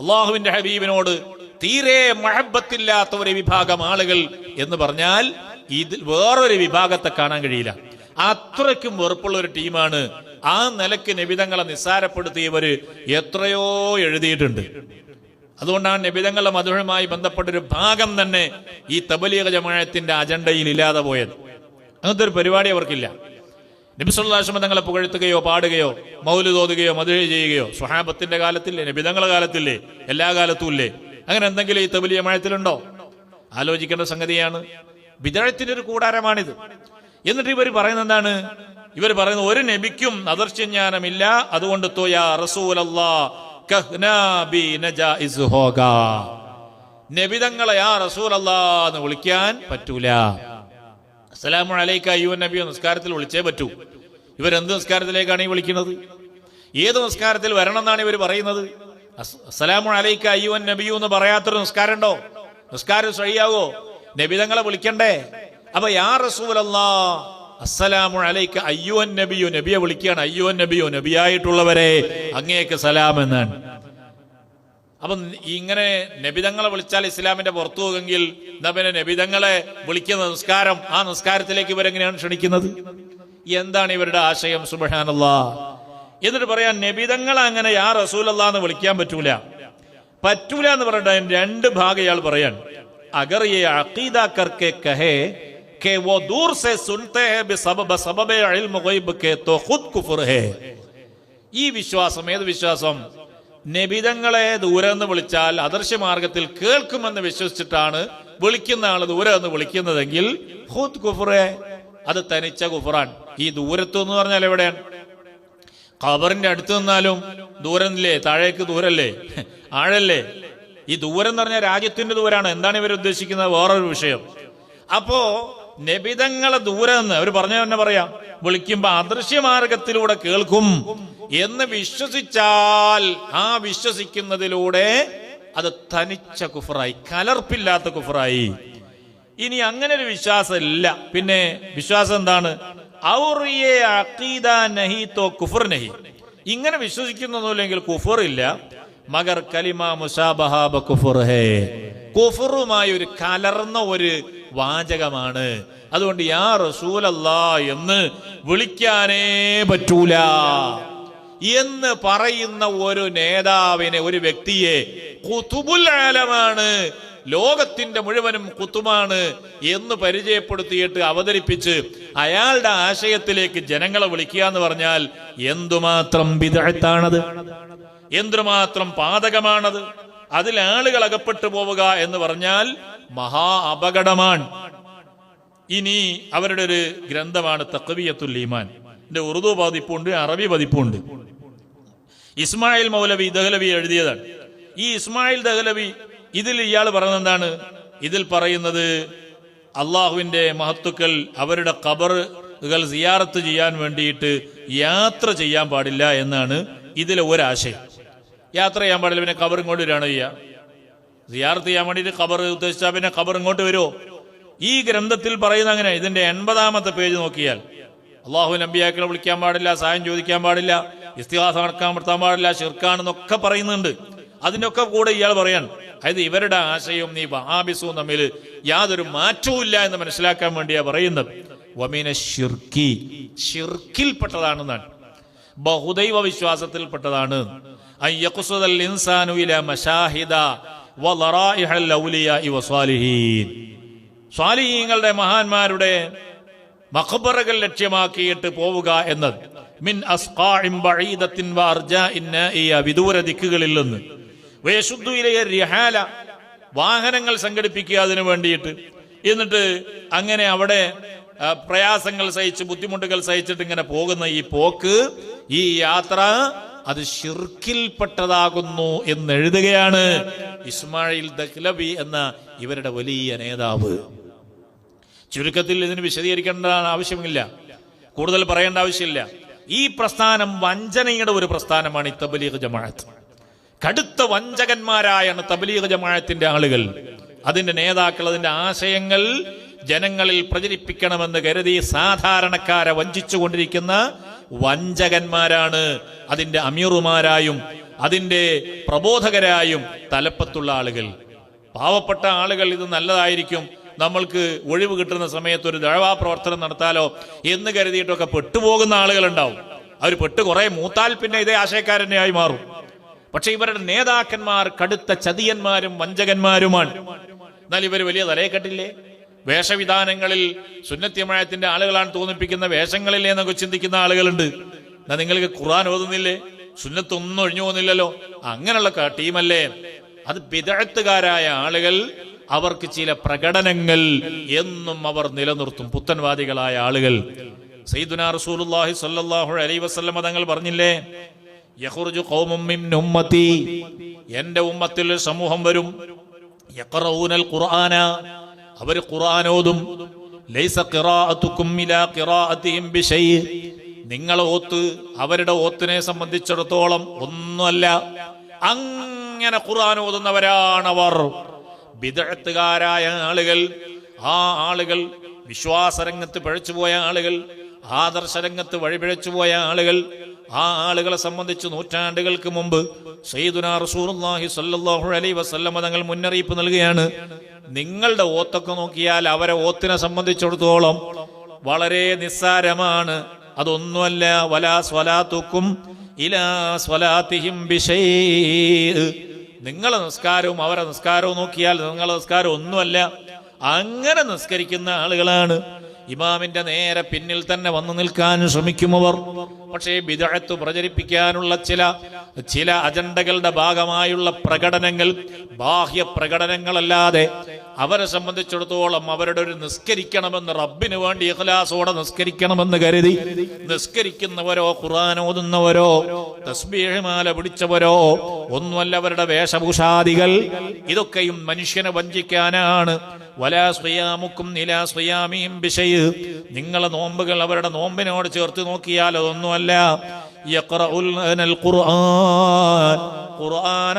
അള്ളാഹുവിന്റെ ഹബീബിനോട് തീരെ മഹബത്തില്ലാത്ത ഒരു വിഭാഗം ആളുകൾ എന്ന് പറഞ്ഞാൽ ഇതിൽ വേറൊരു വിഭാഗത്തെ കാണാൻ കഴിയില്ല. അത്രയ്ക്കും വെറുപ്പുള്ള ഒരു ടീമാണ് ആ നിലയ്ക്ക് നിബിതങ്ങളെ നിസ്സാരപ്പെടുത്തിയവര് എത്രയോ എഴുതിയിട്ടുണ്ട്. അതുകൊണ്ടാണ് നിബിതങ്ങളുടെ മധുരമായി ബന്ധപ്പെട്ട ഒരു ഭാഗം തന്നെ ഈ തബലീഗ ജമായത്തിന്റെ അജണ്ടയിൽ ഇല്ലാതെ പോയത്. അങ്ങനത്തെ ഒരു പരിപാടി അവർക്കില്ല. നബിസുല്ലാശ്രമ തങ്ങളെ പുകഴ്ത്തുകയോ പാടുകയോ മൗൽ തോതുകയോ മധുര ചെയ്യുകയോ സ്വഹാബത്തിന്റെ കാലത്തില്ലേ നബിതങ്ങളുടെ കാലത്തില്ലേ എല്ലാ കാലത്തും ഇല്ലേ? അങ്ങനെ എന്തെങ്കിലും ഈ തബലിയ മഴത്തിലുണ്ടോ ആലോചിക്കേണ്ട സംഗതിയാണ്. വിദഴത്തിന്റെ ഒരു കൂടാരമാണിത്. എന്നിട്ട് ഇവർ പറയുന്ന എന്താണ്? ഇവർ പറയുന്നത് ഒരു നബിക്കും അദർശ്യജ്ഞാനമില്ല അതുകൊണ്ട് തോയാ നബിതങ്ങളെ ആ റസൂലല്ലാ എന്ന് വിളിക്കാൻ പറ്റൂല. അസ്സലാമു അലൈക്ക അയ്യോ നബിയോ നിസ്കാരത്തിൽ വിളിച്ചേ പറ്റൂ. ഇവരെന്ത് നിസ്കാരത്തിലേക്കാണ് ഈ വിളിക്കുന്നത്? ഏത് നിസ്കാരത്തിൽ വരണം എന്നാണ് ഇവർ പറയുന്നത് അസ്സലാമു അലൈക്ക അയ്യോ നബിയു എന്ന് പറയാത്തൊരു നിസ്കാരം ഉണ്ടോ നിസ്കാരം ശരിയാവോ നബിതങ്ങളെ വിളിക്കണ്ടേ? അപ്പൊ യാ റസൂലല്ലാ അസ്സലാമു അലൈക്ക അയ്യോ നബിയോ നബിയെ വിളിക്കുകയാണ്. അയ്യോ നബിയോ നബിയായിട്ടുള്ളവരെ അങ്ങേക്ക് സലാം എന്നാണ് അപ്പം ഇങ്ങനെ നബിതങ്ങളെ വിളിച്ചാൽ ഇസ്ലാമിന്റെ പുറത്തു പോകുമെങ്കിൽ എന്നാ നബിതങ്ങളെ വിളിക്കുന്ന നിസ്കാരം ആ നിസ്കാരത്തിലേക്ക് ഇവരെങ്ങനെയാണ് ക്ഷണിക്കുന്നത്? എന്താണ് ഇവരുടെ ആശയം? സുബഹാനല്ല. എന്നിട്ട് പറയാൻ നബിതങ്ങൾ അങ്ങനെ യാ റസൂലല്ല എന്ന് വിളിക്കാൻ പറ്റൂല. പറ്റൂല എന്ന് പറഞ്ഞ രണ്ട് ഭാഗം ഇയാൾ പറയാൻ അഗർ ഈ വിശ്വാസം ഏത് വിശ്വാസം? നബിതങ്ങളെ ദൂരെ എന്ന് വിളിച്ചാൽ അദർശ്യ മാർഗത്തിൽ കേൾക്കുമെന്ന് വിശ്വസിച്ചിട്ടാണ് വിളിക്കുന്ന ആൾ ദൂരെ എന്ന് വിളിക്കുന്നതെങ്കിൽ ഹുദ് കുഫറെ അത് തനിച്ച കുഫറാൻ. ഈ ദൂരത്ത് എന്ന് പറഞ്ഞാൽ എവിടെയാണ്? ഖബറിന്റെ അടുത്ത് നിന്നാലും ദൂരമില്ലേ താഴേക്ക് ദൂരല്ലേ? ആഴല്ലേ? ഈ ദൂരം എന്ന് പറഞ്ഞാൽ രാജ്യത്തിന്റെ ദൂരാണ്. എന്താണ് ഇവർ ഉദ്ദേശിക്കുന്നത്? വേറൊരു വിഷയം. അപ്പോ നബിതങ്ങളെ ദൂരെ നിന്ന് അവർ പറഞ്ഞ തന്നെ പറയാം. വിളിക്കുമ്പോ അദൃശ്യമാർഗത്തിലൂടെ കേൾക്കും. എന്ന് വിശ്വസിച്ചാൽ ആ വിശ്വസിക്കുന്നതിലൂടെ അത് തനിച്ച കുഫറായി കലർപ്പില്ലാത്ത കുഫറായി. ഇനി അങ്ങനെ ഒരു വിശ്വാസം ഇല്ല പിന്നെ വിശ്വാസം എന്താണ്? അഖീദ നഹി കുഫർ നഹി. ഇങ്ങനെ വിശ്വസിക്കുന്നൊന്നുമില്ലെങ്കിൽ കുഫർ ഇല്ല. മഗർ കലിമ ഹേ. കുഫറുമായി ഒരു കലർന്ന ഒരു വാചകമാണ്. അതുകൊണ്ട് യാ റസൂലല്ലാ എന്ന് വിളിക്കാനേ പറ്റൂല. എന്ന് പറയുന്ന ഒരു നേതാവിനെ ഒരു വ്യക്തിയെ കുത്തുബുൽ ആലമാണ് ലോകത്തിന്റെ മുഴുവനും കുത്തുമാണ് എന്ന് പരിചയപ്പെടുത്തിയിട്ട് അവതരിപ്പിച്ച് അയാളുടെ ആശയത്തിലേക്ക് ജനങ്ങളെ വിളിക്കുക എന്ന് പറഞ്ഞാൽ എന്തുമാത്രം വിദഗ്ധാണത് എന്തുമാത്രം പാതകമാണത്? അതിൽ ആളുകൾ അകപ്പെട്ടു പോവുക എന്ന് പറഞ്ഞാൽ മഹാ അപകടമാണ്. ഇനി അവരുടെ ഒരു ഗ്രന്ഥമാണ് തക്കവിയത്തുൽ ഈമാൻ. ഇതിന്റെ ഉറുദു പതിപ്പുണ്ട് അറബി പതിപ്പുണ്ട്. ഇസ്മായിൽ മൗലവി ദഹലവി എഴുതിയതാണ്. ഈ ഇസ്മായിൽ ദഹലവി ഇതിൽ ഇയാൾ പറയുന്നത് എന്താണ് ഇതിൽ പറയുന്നത് അള്ളാഹുവിന്റെ മഹത്തുക്കൾ അവരുടെ ഖബറുകൾ സിയാറത്ത് ചെയ്യാൻ വേണ്ടിയിട്ട് യാത്ര ചെയ്യാൻ പാടില്ല എന്നാണ് ഇതിലെ ഒരാശയം. യാത്ര ചെയ്യാൻ പാടില്ല പിന്നെ ഖബർ ഇങ്ങോട്ട് വരികയാണ് ചെയ്യുക സിയാറത്ത് ചെയ്യാൻ വേണ്ടിയിട്ട് ഖബർ ഉദ്ദേശിച്ചാൽ പിന്നെ ഖബർ ഇങ്ങോട്ട് വരുമോ? ഈ ഗ്രന്ഥത്തിൽ പറയുന്ന അങ്ങനെ. ഇതിന്റെ എൺപതാമത്തെ പേജ് നോക്കിയാൽ അള്ളാഹു നമ്പിയാക്കളെ വിളിക്കാൻ പാടില്ല സഹായം ചോദിക്കാൻ പാടില്ല ഇസ്തിഹാസം നടക്കാൻ നടത്താൻ പാടില്ല ഷിർക്കാണെന്നൊക്കെ പറയുന്നുണ്ട്. അതിനൊക്കെ കൂടെ ഇയാൾ പറയാൻ അതായത് ഇവരുടെ ആശയവും നീ വഹാബിസും തമ്മിൽ യാതൊരു മാറ്റവും ഇല്ല എന്ന് മനസ്സിലാക്കാൻ വേണ്ടിയാ പറയുന്നത്. വമീന ഷിർക്കി ഷിർക്കിൽപ്പെട്ടതാണെന്നാണ് ബഹുദൈവ വിശ്വാസത്തിൽപ്പെട്ടതാണ്. സ്വാലിഹീങ്ങളുടെ മഹാന്മാരുടെ മഖബറകൾ ലക്ഷ്യമാക്കിയിട്ട് പോവുക എന്നത്. മിൻ വിദൂര ദിക്കുകളിൽ നിന്ന്. വയശുദ്ദു ഇലയ റിഹാല വാഹനങ്ങൾ സംഘടിപ്പിക്കുക അതിനു വേണ്ടിയിട്ട്. എന്നിട്ട് അങ്ങനെ അവിടെ പ്രയാസങ്ങൾ സഹിച്ച് ബുദ്ധിമുട്ടുകൾ സഹിച്ചിട്ട് ഇങ്ങനെ പോകുന്ന ഈ പോക്ക് ഈ യാത്ര അത് ഷിർക്കിൽപ്പെട്ടതാകുന്നു എന്ന് എഴുതുകയാണ് ഇസ്മായിൽ ദഖ്ലബി എന്ന ഇവരുടെ വലിയ നേതാവ്. ചുരുക്കത്തിൽ ഇതിന് വിശദീകരിക്കേണ്ട ആവശ്യമില്ല. കൂടുതൽ പറയേണ്ട ആവശ്യമില്ല. ഈ പ്രസ്ഥാനം വഞ്ചനയുടെ ഒരു പ്രസ്ഥാനമാണ് ഈ തബലീഗ് ജമാഅത്ത്. കടുത്ത വഞ്ചകന്മാരായാണ് തബലീഗ് ജമാഅത്തിന്റെ ആളുകൾ. അതിന്റെ നേതാക്കൾ അതിന്റെ ആശയങ്ങൾ ജനങ്ങളിൽ പ്രചരിപ്പിക്കണമെന്ന് കരുതി സാധാരണക്കാരെ വഞ്ചിച്ചുകൊണ്ടിരിക്കുന്ന വഞ്ചകന്മാരാണ്. അതിന്റെ അമീറുമാരായും അതിന്റെ പ്രബോധകരായും തലപ്പത്തുള്ള ആളുകൾ. പാവപ്പെട്ട ആളുകൾ ഇത് നല്ലതായിരിക്കും. നമ്മൾക്ക് ഒഴിവ് കിട്ടുന്ന സമയത്ത് ഒരു ദഴവാ പ്രവർത്തനം നടത്താലോ എന്ന് കരുതിയിട്ടൊക്കെ പെട്ടുപോകുന്ന ആളുകളുണ്ടാവും. അവർ പെട്ട് കുറെ മൂത്താൽ പിന്നെ ഇതേ ആശയക്കാരനെയായി മാറും. പക്ഷെ ഇവരുടെ നേതാക്കന്മാർ കടുത്ത ചതിയന്മാരും വഞ്ചകന്മാരുമാണ്. എന്നാൽ ഇവർ വലിയ തലയെക്കെട്ടില്ലേ? വേഷവിധാനങ്ങളിൽ സുന്നത്യമായത്തിന്റെ ആളുകളാണ് തോന്നിപ്പിക്കുന്ന വേഷങ്ങളില്ലേ എന്നൊക്കെ ചിന്തിക്കുന്ന ആളുകളുണ്ട്. എന്നാ നിങ്ങൾക്ക് ഖുർആൻ ഓതുന്നില്ലേ? സുന്നത്തൊന്നും ഒഴിഞ്ഞു പോകുന്നില്ലല്ലോ. അങ്ങനെയുള്ള ടീമല്ലേ? അത് പിതഴത്തുകാരായ ആളുകൾ അവർക്ക് ചില പ്രകടനങ്ങൾ എന്നും അവർ നിലനിർത്തും. പുത്തൻവാദികളായ ആളുകൾ. റസൂലുള്ളാഹി സ്വല്ലല്ലാഹു അലൈഹി വസല്ലം തങ്ങൾ പറഞ്ഞില്ലേ? യഖുർജു മിൻ ഉമ്മത്തി. ഉമ്മത്തിൽ സമൂഹം വരും. യഖറഊനൽ ഖുർആന. അവർ ഖുർആൻ ഓതും. ലൈസ ഖിറാഅതിഹിം ഓത്ത് അവരുടെ ഓത്തിനെ സംബന്ധിച്ചിടത്തോളം ഒന്നുമല്ല. അങ്ങനെ ഖുർആൻ ഓതുന്നവരാണവർ. ബിദഅത്തുകാരായ ആളുകൾ ആ ആളുകൾ വിശ്വാസരംഗത്ത് പിഴച്ചുപോയ ആളുകൾ ആദർശരംഗത്ത് വഴിപിഴച്ചുപോയ ആളുകൾ ആ ആളുകളെ സംബന്ധിച്ച് നൂറ്റാണ്ടുകൾക്ക് മുമ്പ് സയ്യിദുനാ തങ്ങൾ മുന്നറിയിപ്പ് നൽകുകയാണ്. നിങ്ങളുടെ ഓത്തൊക്കെ നോക്കിയാൽ അവരെ ഓത്തിനെ സംബന്ധിച്ചിടത്തോളം വളരെ നിസ്സാരമാണ്. അതൊന്നുമല്ല വലാ സ്വലാത്തുക്കും ഇലാ സ്വലാത്തിഹിം ബിശൈ നിങ്ങളെ നിസ്കാരവും അവരെ നിസ്കാരവും നോക്കിയാൽ നിങ്ങളെ നിസ്കാരം ഒന്നുമല്ല. അങ്ങനെ നിസ്കരിക്കുന്ന ആളുകളാണ്. ഇമാമിന്റെ നേരെ പിന്നിൽ തന്നെ വന്നു നിൽക്കാൻ ശ്രമിക്കുമവർ പക്ഷേ ബിദഴത്ത് പ്രചരിപ്പിക്കാനുള്ള ചില ചില അജണ്ടകളുടെ ഭാഗമായുള്ള പ്രകടനങ്ങൾ ബാഹ്യ പ്രകടനങ്ങളല്ലാതെ അവരെ സംബന്ധിച്ചിടത്തോളം അവരുടെ ഒരു നിസ്കരിക്കണമെന്ന് റബ്ബിന് വേണ്ടി ഇഖലാസോടെ നിസ്കരിക്കണമെന്ന് കരുതി നിസ്കരിക്കുന്നവരോ ഖുർആൻ ഓതുന്നവരോ തസ്ബീഹിമാല പിടിച്ചവരോ ഒന്നുമല്ല അവരുടെ വേഷഭൂഷാദികൾ. ഇതൊക്കെയും മനുഷ്യനെ വഞ്ചിക്കാനാണ്. വലാ സ്വയാമുക്കും നിലാ സ്വയാമിയും ബിഷയ് നിങ്ങളെ നോമ്പുകൾ അവരുടെ നോമ്പിനോട് ചേർത്ത് നോക്കിയാൽ അതൊന്നുമല്ല യഖറഉൽ ഖുർആൻ. ഖുർആൻ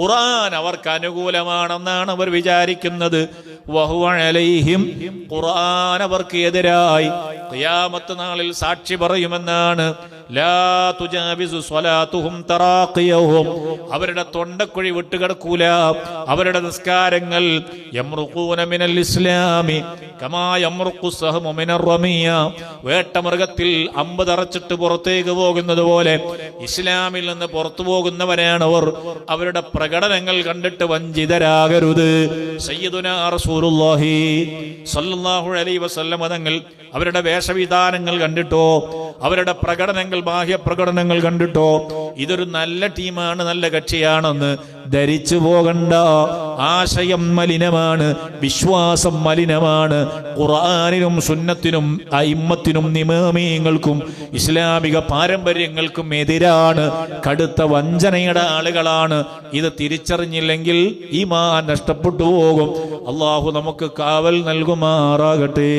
ഖുർആൻ അവർക്ക് അനുകൂലമാണെന്നാണ് അവർ വിചാരിക്കുന്നത്. ഖുർആൻ അവർക്ക് എതിരായി. നാളിൽ സാക്ഷി പറയുമെന്നാണ്. അവരുടെ തൊണ്ടക്കുഴി വിട്ടുകിടക്കൂല. അവരുടെ നിസ്കാരങ്ങൾ മിനൽ ഇസ്ലാമി വേട്ടമൃഗത്തിൽ അമ്പ് തറച്ചിട്ട് പുറത്തേക്ക് പോകുന്നത് പോലെ ഇസ്ലാമിൽ നിന്ന് പുറത്തു പോകുന്നവരാണ് അവർ. അവരുടെ പ്രകടനങ്ങൾ കണ്ടിട്ട് വഞ്ചിതരാകരുത്. സയ്യിദുനാ റസൂലുള്ളാഹി സല്ലല്ലാഹു അലൈഹി വസല്ലമ തങ്ങൾ അവരുടെ വേഷവിധാനങ്ങൾ കണ്ടിട്ടോ അവരുടെ പ്രകടനങ്ങൾ ബാഹ്യ പ്രകടനങ്ങൾ കണ്ടിട്ടോ? ഇതൊരു നല്ല ടീമാണ് നല്ല കക്ഷിയാണെന്ന് ധരിച്ചു പോകണ്ട. ആശയം മലിനമാണ് വിശ്വാസം മലിനമാണ്. ഖുർആാനിനും സുന്നത്തിനും അയിമ്മത്തിനും നിമേമീയങ്ങൾക്കും ഇസ്ലാമിക പാരമ്പര്യങ്ങൾക്കും എതിരാണ്. കടുത്ത വഞ്ചനയുടെ ആളുകളാണ്. ഇത് തിരിച്ചറിഞ്ഞില്ലെങ്കിൽ ഈ മാ നഷ്ടപ്പെട്ടു പോകും. അള്ളാഹു നമുക്ക് കാവൽ നൽകുമാറാകട്ടെ.